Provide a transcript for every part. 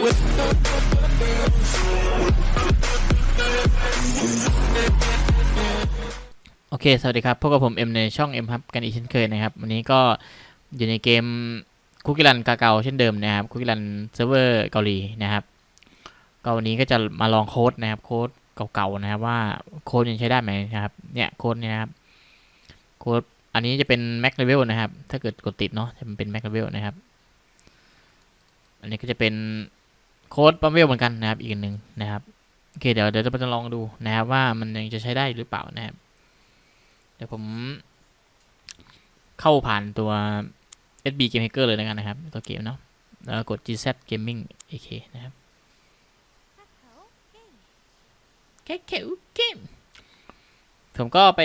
โอเค สวัสดีครับ พบกับผมเอ็มในช่องเอ็มครับกันอีกเช่นเคยนะครับ วันนี้ก็อยู่ในเกมคุกกี้รันกาเกาเช่นเดิมนะครับ คุกกี้รันเซิร์ฟเวอร์เกาหลีนะครับ ก็วันนี้ก็จะมาลองโค้ดนะครับ โค้ดเก่าๆนะครับว่าโค้ดยังใช้ได้ไหมนะครับ เนี่ยโค้ดเนี่ยนะครับโค้ดอันนี้จะเป็น max level นะครับ ถ้าเกิดกดติดเนาะจะเป็น max level นะครับ อันนี้ก็จะเป็น โค้ดปั๊มเวลเหมือนกันนะครับ อีกอันหนึ่งนะครับโอเคเดี๋ยวเดี๋ยวจะมาลองดูนะครับว่ามันยังจะใช้ได้หรือเปล่านะครับ เดี๋ยวผมเข้าผ่านตัว SB Game Hacker เลยแล้วกันนะครับ ตัวเกมเนาะแล้วกด GZ Gaming AK นะครับแค่เขวเกมผมก็ไป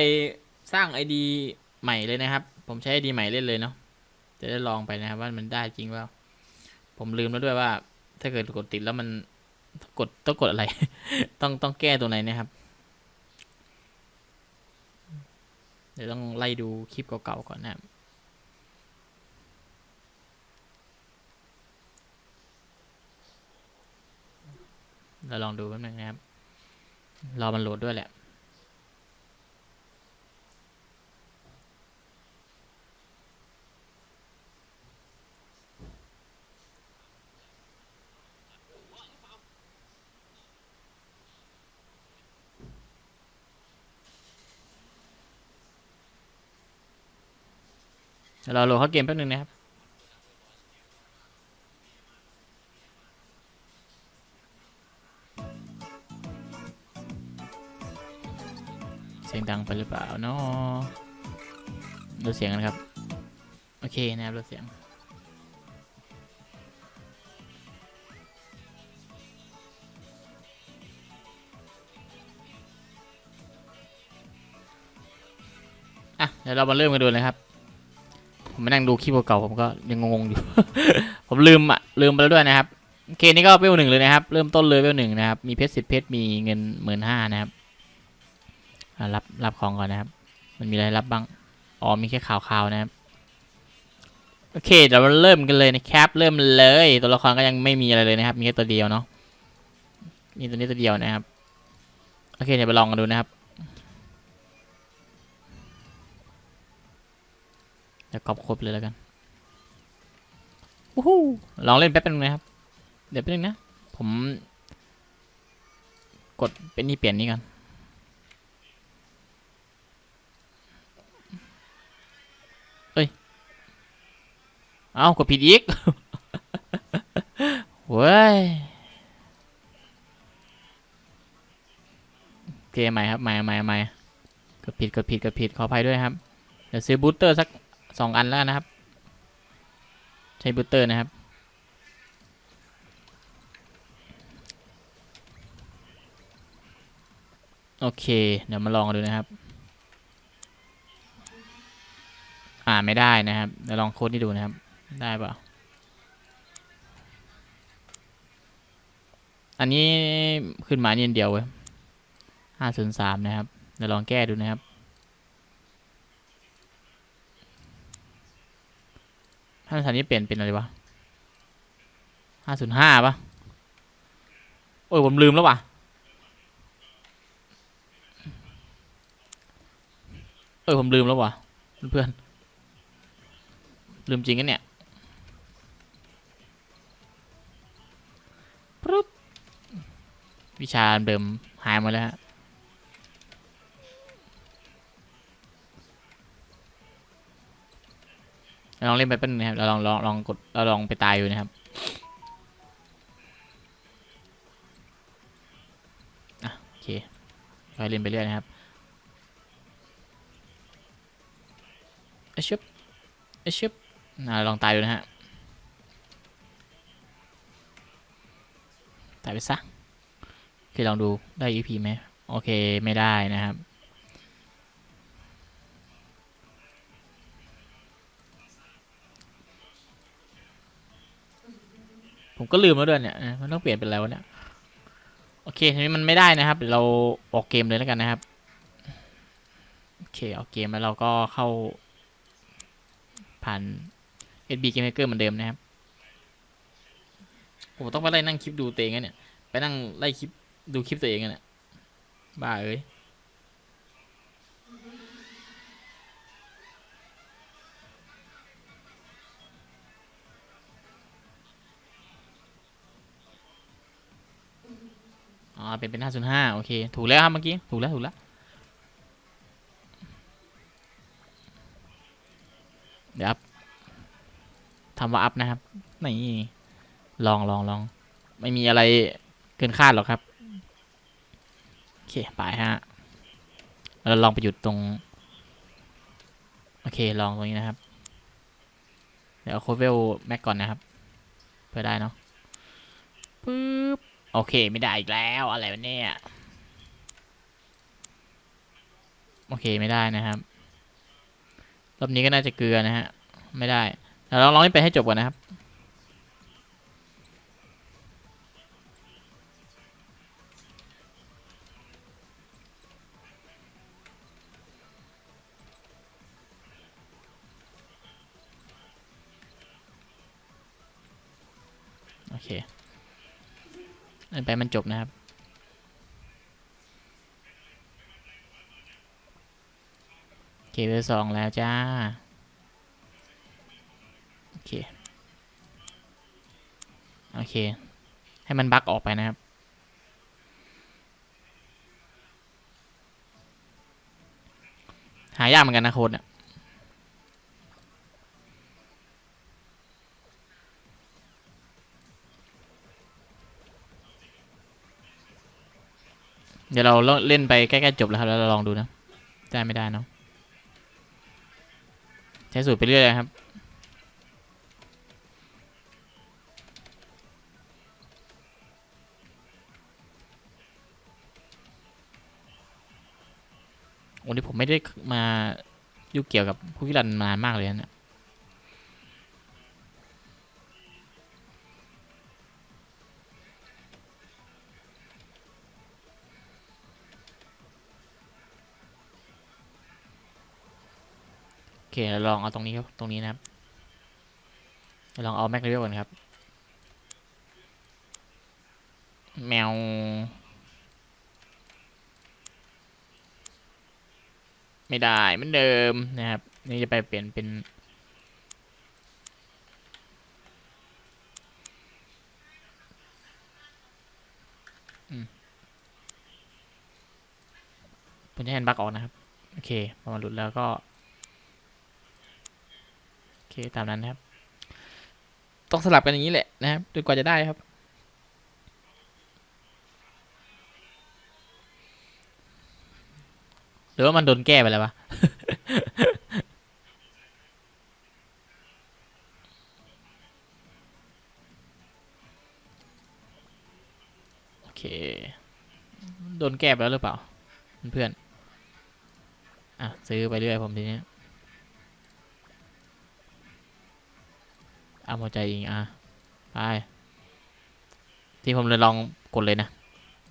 สร้าง ID ใหม่เลยนะครับ ผมใช้ ID ใหม่เล่นเลยเนาะจะได้ลองไปนะครับว่ามันได้จริงเปล่า ผมลืมแล้วด้วยว่า ถ้าเกิดกดติดแล้วมันกดต้องกดอะไร ต้องต้องแก้ตัวไหนนะครับ เดี๋ยวต้องไล่ดูคลิปเก่าๆก่อนนะครับเราลองดูแป๊บนึงนะครับ รอมันโหลดด้วยแหละ เราโหลดเข้าเกมแป๊บนึงนะครับเสียงดังไปหรือเปล่าเนาะลดเสียงกันครับ โอเคนะครับลดเสียงอะเดี๋ยวเรามาเริ่มกันดูเลยครับ ผมมานั่งดูคลิปเก่าๆผมก็ยังงงอยู่ ผมลืมอะลืมไปแล้วด้วยนะครับโอเคนี่ก็เวลหนึ่งเลยนะครับ เริ่มต้นเลยเวลหนึ่งนะครับ มีเพชรสิบเพชรมีเงินหมื่นห้านะครับรับรับของก่อนนะครับ มันมีอะไรรับบ้างอ๋อมีแค่ข่าวข่าวๆนะครับโอเคเดี๋ยวเราเริ่มกันเลยนะครับเริ่มเลยตัวละครก็ยังไม่มีอะไรเลยนะครับ มีแค่ตัวเดียวเนาะมีตัวนี้ตัวเดียวนะครับโอเคเดี๋ยวไปลองกันดูนะครับ เดี๋ยวกรอบครบเลยแล้วกันวู้ฮู้ลองเล่นแป๊บนึงนะครับ เดี๋ยวแป๊บนึงนะ ผม กดเป็นนี่เปลี่ยนนี่กันเอ้ย เอากดผิดอีกเว้ยโอเคใหม่ครับใหม่ใหม่ใหม่กดผิดกดผิดกดผิดขออภัยด้วยครับ เดี๋ยวซื้อบูสเตอร์สัก สองอันแล้วนะครับ ใช้บูสเตอร์นะครับ โอเค เดี๋ยวมาลองดูนะครับ อ่าไม่ได้นะครับ เดี๋ยวลองโค้ดนี่ดูนะครับ ได้เปล่าอันนี้ขึ้นมาเนี่ยเดียวเว้ยห้าศูนย์สามนะครับ เดี๋ยวลองแก้ดูนะครับาสถานีเปลี่ยนเป็นอะไรวะห้าศูนย์ห้าปะโอ้ยผมลืมแล้ววะเออผมลืมแล้ววะเพื่อนลืมจริงกันเนี่ยปึ๊บวิชาเดิมหายหมดแล้วฮะ ลองเล่นไปเป็นนะครับเราลองลองลองกดเราลองไปตายอยู่นะครับอะโอเคค่อยเล่นไปเรื่อยนะครับเอชึบเอชึบอ่าลองตายดูนะฮะตายไปซะโอลองดูได้ EP ไหมโอเคไม่ได้นะครับ ผมก็ลืมแล้วด้วยเนี่ยมันต้องเปลี่ยนเป็นแล้วเนี่ยโอเคทีนี้มันไม่ได้นะครับเดี๋ยวเราออกเกมเลยแล้วกันนะครับโอเคออกเกมแล้วเราก็เข้าผ่าน SB Game Maker เหมือนเดิมนะครับผมต้องไปไล่นั่งคลิปดูตัวเองเนี่ยไปนั่งไล่คลิปดูคลิปตัวเองเนี่ยบ้าเอ้ย อ๋อ เป็นเป็นห้าศูนย์ห้าโอเค ถูกแล้วครับเมื่อกี้ ถูกแล้ว ถูกแล้ว เดี๋ยวอัพทำว่าอัพนะครับ นี่ ลองลองลอง ไม่มีอะไรเกินคาดหรอกครับ โอเค ไปฮะ เราลองไปหยุดตรง โอเค ลองตรงนี้นะครับ เดี๋ยวโคเวลแม็กก่อนนะครับ เพื่อได้เนาะปึ๊บ โอเคไม่ได้อีกแล้วอะไรวะเนี่ย โอเคไม่ได้นะครับ รอบนี้ก็น่าจะเกลือนะฮะ ไม่ได้เดี๋ยวเราลองให้ไปให้จบก่อนนะครับโอเค เล่นไปมันจบนะครับ โอเคเวลสองแล้วจ้า โอเค โอเค ให้มันบั๊กออกไปนะครับหายากเหมือนกันนะโค้ดอะ เดี๋ยวเราเล่นไปใกล้ๆจบแล้วครับแล้วเราลองดูนะได้ไม่ได้เนาะใช้สูตรไปเรื่อยครับโอ้นี่ผมไม่ได้มายุ่งเกี่ยวกับผู้พิรันมานานมากเลยนะ เนี่ยโอเคเราลองเอาตรงนี้ครับ ตรงนี้นะครับเราลองเอาแม็กเลเวลก่อนครับ แมว ไม่ได้เหมือนเดิมนะครับ นี่จะไปเปลี่ยนเป็นอืมผมจะแฮนด์บักออกนะครับ โอเคพอมันหลุดแล้วก็ เคตามนั้นนะครับ ต้องสลับกันอย่างนี้แหละนะครับจนกว่าจะได้ครับ หรือว่ามันโดนแก้ไปแล้ววะโอเค โดนแก้ไปแล้วหรือเปล่า เพื่อนอะซื้อไปเรื่อยผมทีนี้ พอใจเองอะไปที่ผมเลยลองกดเลยนะ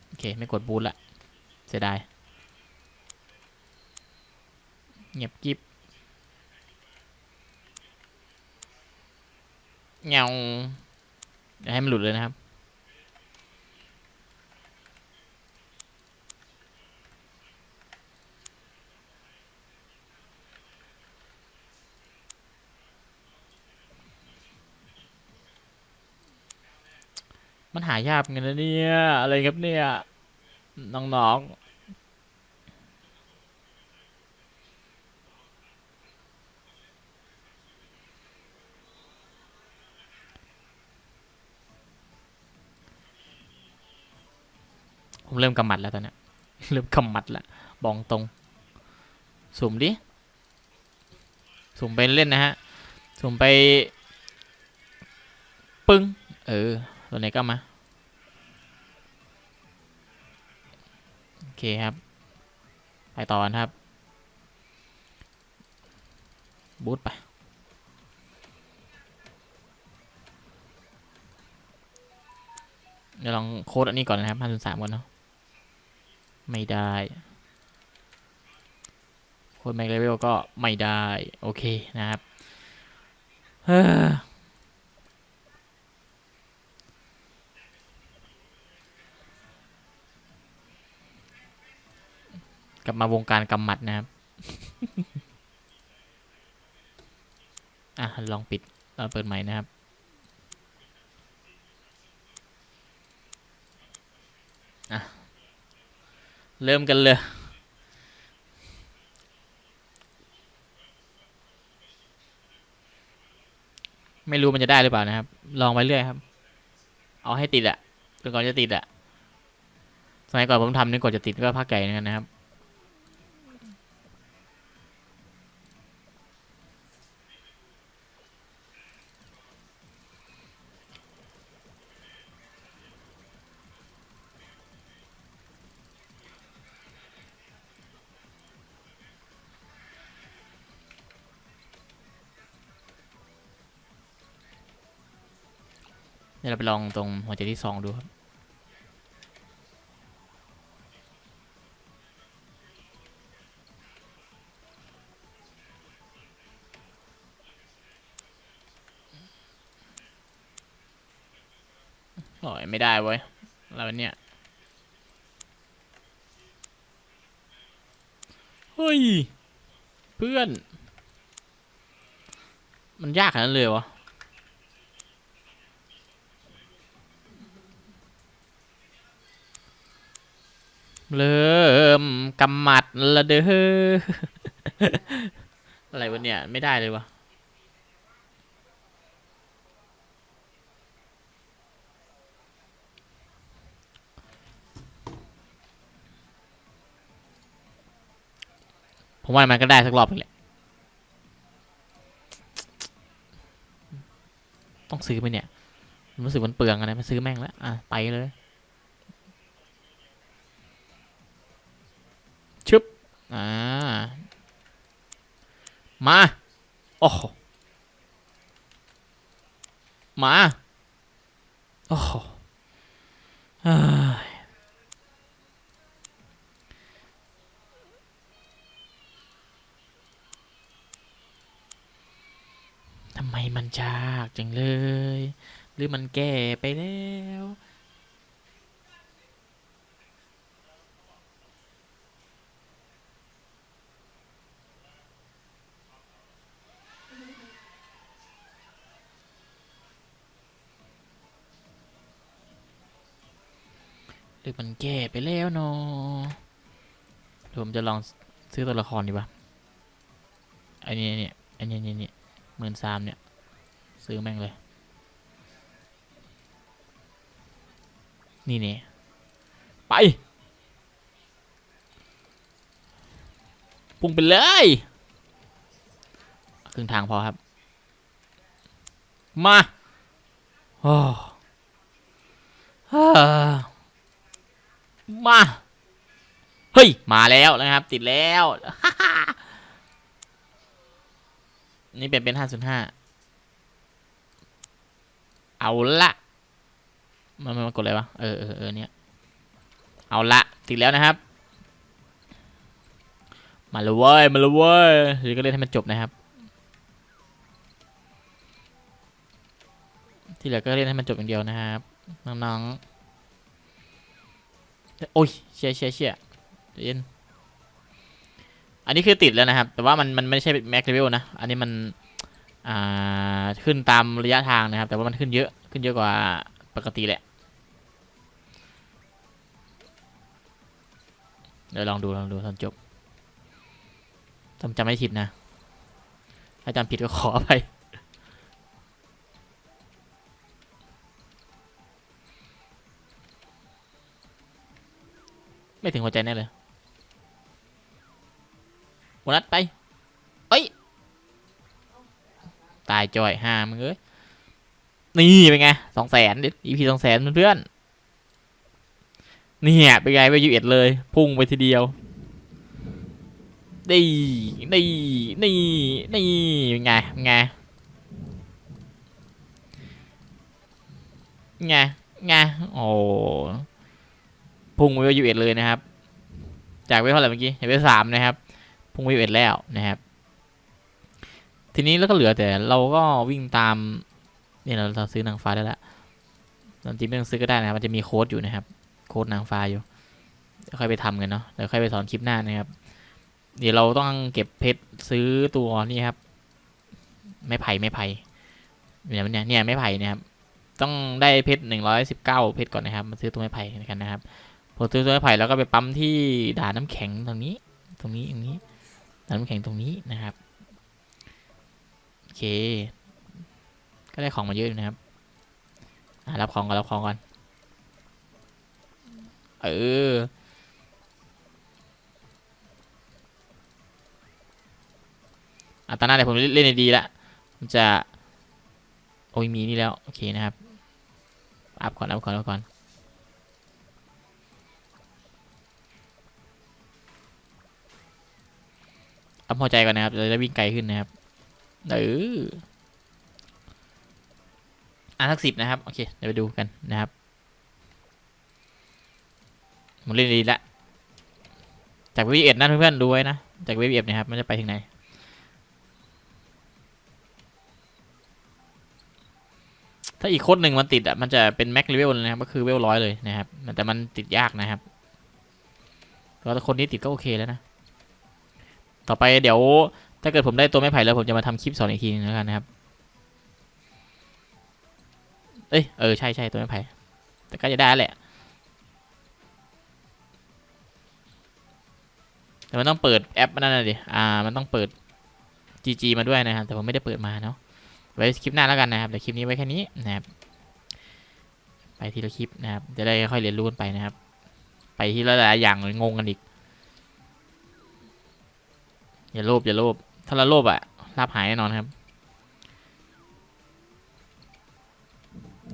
โอเค ไม่กดบูทละเสียดายเงียบกิบเงาอย่าให้มันหลุดเลยนะครับ มันหายากเหมือนนะเนี่ย อะไรครับเนี่ย น้องๆผมเริ่มกำมัดแล้วตอนเนี้ยเริ่มกำมัดล้วบองตรง สุ่มดิ สุ่มไปเล่นนะฮะ สุ่มไป ปึ้ง เออ ตัวไหนก็มา โอเคครับ ไปต่อนครับ บูทไป เดี๋ยวลองโค้ดอันนี้ก่อนนะครับพันสามก่อนเนาะ ไม่ได้โค้ดแม็กเลเวลก็ไม่ได้ โอเคนะครับ เฮ้อ ลับมาวงการกำหมัดนะครับ อะ ลองปิดเราเปิดใหม่นะครับ อะ เริ่มกันเลยไม่รู้มันจะได้หรือเปล่านะครับ ลองไปเรื่อยครับ เอาให้ติดอะจนกว่อนจะติดอะสมัยก่อนผมทำนี่กว่อนจะติดก็ภาคไก่นกันนะครับ เราไปลองตรงหัวใจที่สองดูครับโอ้ยไม่ได้เว้ยอะไรวเนี่ยเฮ้ย เพื่อน มันยากขนาดนั้นเลยวะ เริ่มกำหมัดละเด้ออะไรวะเนี่ย ไม่ได้เลยวะผมว่ามันก็ได้สักรอบนึงแหละ ต้องซื้อไปเนี่ย รู้สึกมันเปลืองอะนะมันซื้อแม่งแล้ว อะ ไปเลย มา โอ้โหมา โอ้โหทำไมมันยากจังเลย หรือมันแก่ไปแล้ว มันแก่ไปแล้วเนาะเดี๋ยวผมจะลองซื้อตัวละครดีป่ะอันนี้เนี่ยอันนี้เนี่ยเนี่ยหมื่นสามเนี่ย ซื้อแม่งเลย นี่เนี่ยไปปุ่งไปเลย ครึ่งทางพอครับ มา โอ้ฮ่า มา เฮ้ย มาแล้วนะครับ ติดแล้ว นี่เป็นเป็นห้าศูนย์ห้าเอาละมันมันมันกดอะไรวะ เออเออเออเนี่ย เอาละ ติดแล้วนะครับ มาเลยเว้ย มาเลยเว้ยหรือก็เล่นให้มันจบนะครับ ที่เหลือก็เล่นให้มันจบอย่างเดียวนะครับ น้องๆ โอ้ยเชี่ยเชี่ยเชี่ยเย็นอันนี้คือติดแล้วนะครับ แต่ว่ามันมันไม่ใช่แม็กเลเวลนะ อันนี้มันอ่าขึ้นตามระยะทางนะครับ แต่ว่ามันขึ้นเยอะขึ้นเยอะกว่าปกติแหละ เดี๋ยวลองดูลองดูตอนจบจำจำไม่ผิดนะ ถ้าจำผิดก็ขออภัย ไม่ถึงหัวใจแน่เลยโบนัสไป เอ้ย ตายจอยห้ามึงเอ้ย นี่เป็นไงสองแสนดิ EP สองแสนเพื่อนนี่ยเป็นไงไปยูเอ็ดเลย พุ่งไปทีเดียว นี่ นี่ นี่ นี่เป็นไงเป็นไงไงไงโอ้ พุ่งไปยูเอ็ดเลยนะครับ จากเวเท่าไหร่เมื่อกี้เวสามนะครับ พุ่งไปยูเอ็ดแล้วนะครับ ทีนี้แล้วก็เหลือแต่เราก็วิ่งตามเนี่ยเราเราซื้อนางฟ้าได้แล้วตามจริงไม่ต้องซื้อก็ได้นะครับมันจะมีโค้ดอยู่นะครับ โค้ดนางฟ้าอยู่เดี๋ยวค่อยไปทำกันเนาะเดี๋ยวค่อยไปสอนคลิปหน้านะครับ เดี๋ยวเราต้องเก็บเพชรซื้อตัวนี่ครับ ไม้ไผ่ไม้ไผ่เนี่ยเนี่ยไม้ไผ่เนี่ยครับ ต้องได้เพชรหนึ่งร้อยสิบเก้าเพชรก่อนนะครับ มาซื้อตัวไม้ไผ่กันนะครับ พอซื้อตัวไม้ไผ่แล้วก็ไปปั๊มที่ด่านน้ำแข็งตรงนี้ ตรงนี้ตรงนี้ด่านน้ำแข็งตรงนี้นะครับโอเค ก็ได้ของมาเยอะนะครับอะรับของก่อนรับของก่อนเอออะตนหน้าเดี๋ยวผมเล่นในดีละมันจะ โอ้ยมีนี่แล้ว โอเคนะครับ อัพก่อน อัพก่อนอัพก่อน อัพพอใจก่อนนะครับเราจะวิ่งไกลขึ้นนะครับเอออะสักสิบนะครับ โอเค เดี๋ยวไปดูกันนะครับผมเล่นดีละ จากวีเอ็ดนั่นเพื่อนๆดูไว้นะ จากวีเอ็ดนะครับ มันจะไปถึงไหน ถ้าอีกโค้ดหนึ่งมันติดอะ มันจะเป็นแม็กเลเวลเลยนะครับ ก็คือเวลร้อยเลยนะครับ แต่มันติดยากนะครับ แล้วคนนี้ติดก็โอเคแล้วนะ ต่อไปเดี๋ยวถ้าเกิดผมได้ตัวไม้ไผ่แล้วผมจะมาทำคลิปสอนอีกทีนึงแล้วกันนะครับ เอ้ยเออใช่ใช่ตัวไม้ไผ่แต่ก็จะได้แหละ แต่มันต้องเปิดแอปนั่นน่ะดิ อ่า มันต้องเปิด GG มาด้วยนะครับ แต่ผมไม่ได้เปิดมาเนาะ ไว้คลิปหน้าแล้วกันนะครับ เดี๋ยวคลิปนี้ไว้แค่นี้นะครับ ไปทีละคลิปนะครับ จะได้ค่อยเรียนรู้กันไปนะครับ ไปทีละหลายอย่างงงกันอีก อย่าโลภอย่าโลภถ้าเราโลภอะลาบหายแน่นอนครับ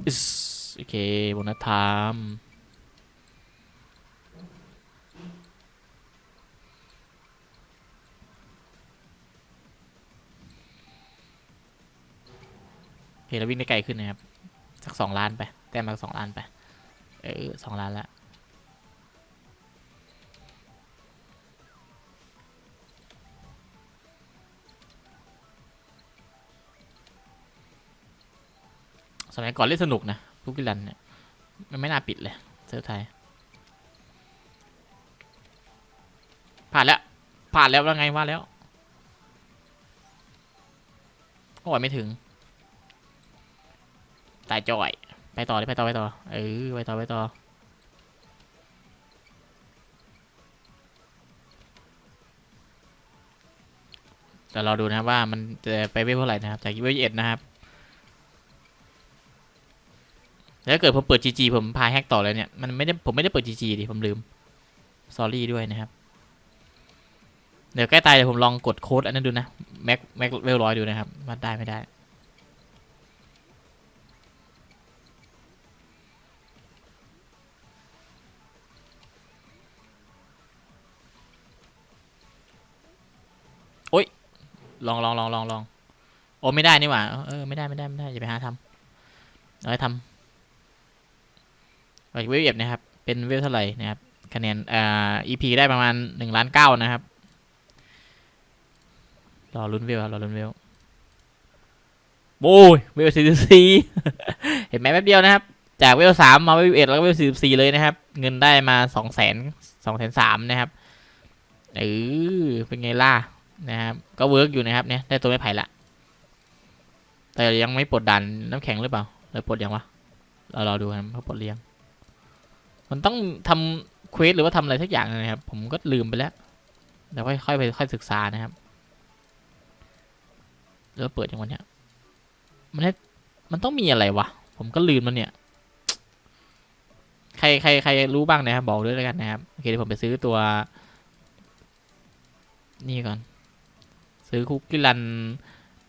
อิสโอเคโบนัสไทม์โอเคเราวิ่งได้ไกลขึ้นนะครับ สักสองล้านไป แต้มมาสองล้านไป เออสองล้านละ สมัยก่อนเล่นสนุกนะลูกกิลันเนี่ยมันไม่น่าปิดเลยเซอร์ฟไทยผ่านแล้วผ่านแล้วแล้วไงว่าแล้วโอ้ยไม่ถึงตายจ่อย ไปต่อเลยไปต่อไปต่อเออไปต่อไปต่อแต่เราดูนะครับว่ามันจะไปเวฟเท่าไหร่นะครับจากเวฟเอ็ดนะครับ แล้วเกิดผมเปิด GG ผมพาแฮกต่อเลยเนี่ย มันไม่ได้ผมไม่ได้เปิด GG ดิ ผมลืม s อรี่ด้วยนะครับ เดี๋ยวใกล้ตายเดี๋ยวผมลองกดโค้ดอันนั้นดูนะ แม็กแม็กเวลร้อยดูนะครับว่าได้ไม่ได้ โอ๊ยลองลองลองลองลองโอ้ไม่ได้นี่หว่า เออ ไม่ได้ไม่ได้ไม่ได้อย่าไปหาทำเอาให้ทำ เวลเอฟนะครับ เป็นเวลเท่าไหร่นะครับ คะแนนอ่า EP ได้ประมาณหนึ่งล้านเก้านะครับ รอลุ้นเวลครับรอลุ้นเวลโอ้ยเวลสี่สิบสี่เห็นไหมแป๊บเดียวนะครับ จากเวลสามมาเวลเอ็ดแล้วก็เวลสี่สิบสี่เลยนะครับ เงินได้มาสองแสนสองแสนสามนะครับเออเป็นไงล่ะนะครับ ก็เวิร์กอยู่นะครับเนี่ยได้ตัวไม่ไผ่ละ แต่ยังไม่ปลดดันน้ำแข็งหรือเปล่าหรือปลดยังวะเรารอดูครับเขาปลดเรียง มันต้องทำเควสหรือว่าทำอะไรสักอย่างนะครับ ผมก็ลืมไปแล้วเดี๋ยวค่อยค่อยไปค่อยศึกษานะครับแล้วเปิดอย่างวันเนี้ยมันให้มันต้องมีอะไรวะ ผมก็ลืมมันเนี่ย ใครใครใครรู้บ้างนะครับ บอกด้วยแล้วกันนะครับ โอเคเดี๋ยวผมไปซื้อตัว นี่ก่อน ซื้อคุกกี้รัน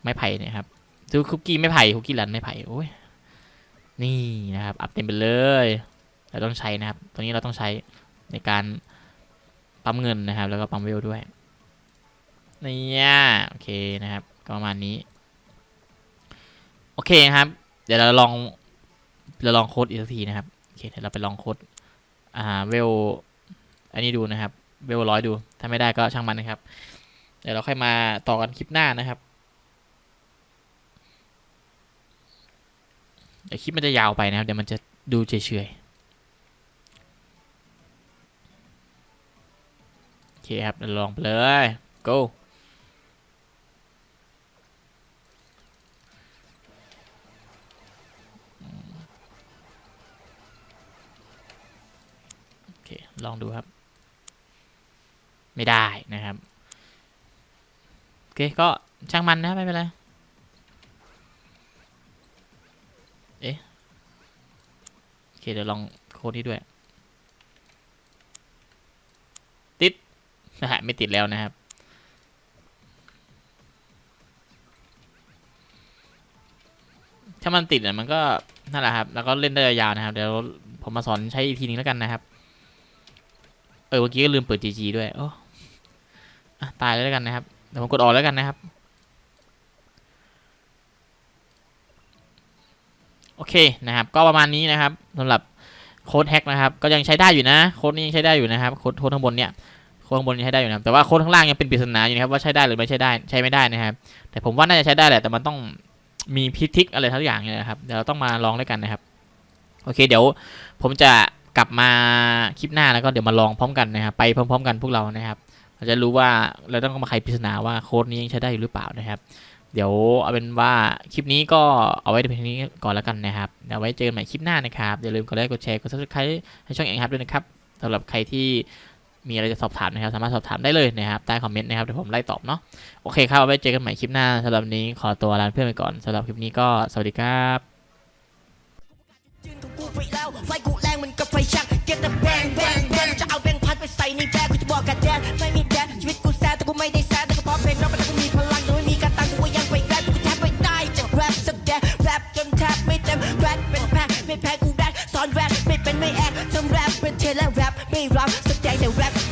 ไม้ไผ่เนี่ยครับ ซื้อคุกกี้ไม้ไผ่คุกกี้รันไม้ไผ่โอ้ย นี่นะครับ อัพเต็มไปเลย เราต้องใช้นะครับตรงนี้เราต้องใช้ในการปั๊มเงินนะครับ แล้วก็ปั๊มเวลด้วยนี่โอเคนะครับก็ประมาณนี้ โอเคครับ เดี๋ยวเราลองเราลองโค้ดอีกสักทีนะครับโอเคเดี๋ยวเราไปลองโค้ดอ่าเวลอันนี้ดูนะครับ เวลร้อยดู ถ้าไม่ได้ก็ช่างมันนะครับ เดี๋ยวเราค่อยมาต่อกันคลิปหน้านะครับเดี๋ยวคลิปมันจะยาวไปนะครับ เดี๋ยวมันจะดูเฉยๆ ครับเดี๋ยวลองไปเลย go โอเค ลองดูครับ ไม่ได้นะครับ โอเค ก็ช่างมันนะไม่เป็นไร เอ๊ะ โอเค เดี๋ยวลองโค้ดนี้ด้วย ติด นะฮะไม่ติดแล้วนะครับถ้ามันติดอะมันก็นั่นแหละครับ แล้วก็เล่นได้ยาวๆนะครับ เดี๋ยวผมมาสอนใช้อีกทีนึงแล้วกันนะครับ เออเมื่อกี้ก็ลืมเปิด GG ด้วยโอ้อะตายแล้วกันนะครับ เดี๋ยวผมกดออกแล้วกันนะครับ โอเคนะครับ ก็ประมาณนี้นะครับสำหรับโค้ดแฮกนะครับ ก็ยังใช้ได้อยู่นะ โค้ดนี้ยังใช้ได้อยู่นะครับ โค้ดโค้ดข้างบนเนี่ย ค้ดข้างบนยังใช้ได้อยู่นะครับแต่ว่าโค้ดข้างล่างยังเป็นปริศนาอยู่นะครับว่าใช้ได้หรือไม่ใช้ได้ใช้ไม่ได้นะครับ แต่ผมว่าน่าจะใช้ได้แหละแต่มันต้องมีพิทิกอะไรทั้งอย่างเนี่ยนะครับเดี๋ยวเราต้องมาลองด้วยกันนะครับโอเคเดี๋ยวผมจะกลับมาคลิปหน้าแล้วก็เดี๋ยวมาลองพร้อมกันนะครับไปพร้อม ๆ กันพวกเรานะครับเราจะรู้ว่าเราต้องมาไขปริศนาว่าโค้ดนี้ยังใช้ได้อยู่หรือเปล่านะครับ เดี๋ยวเอาเป็นว่าคลิปนี้ก็เอาไว้เพียงนี้ก่อนแล้วกันนะครับเดี๋ยวไว้เจอกันใหม่คลิปหน้านะครับอย่าลืมกดไลค์กดแชร์กด subscribe ให้ช่องเองครับด้วยนะครับสำหรับใครที่ มีอะไรจะสอบถามนะครับ สามารถสอบถามได้เลยนะครับใต้คอมเมนต์นะครับเดี๋ยวผมไล่ตอบเนาะโอเคครับเอาไว้เจอกันใหม่คลิปหน้าสำหรับนี้ขอตัวลาเพื่อนไปก่อนสำหรับคลิปนี้ก็สวัสดีครับไปแล้วไฟกูแรงมันกับไฟชัก Get the bang bang bang จะเอาแบงพัดไปใส่ในแบกกูจะบอกกันแดนไม่มีแดนชีวิตกูแซดแต่กูไม่ได้แซดแต่ก็เพราะเพลงนั้นมันกูมีพลังแต่ไม่มีการตังกูยังไปแรปกูแทบไม่ได้จะแรปสักแดนแรปจนแทบไม่เต็มแรปเป็นแพ้ไม่แพ้กูแรปสอนแรปไม่เป็นไม่แอคทำแรปเป็นเทเลแรป ไม่รับแสดงแต่แรป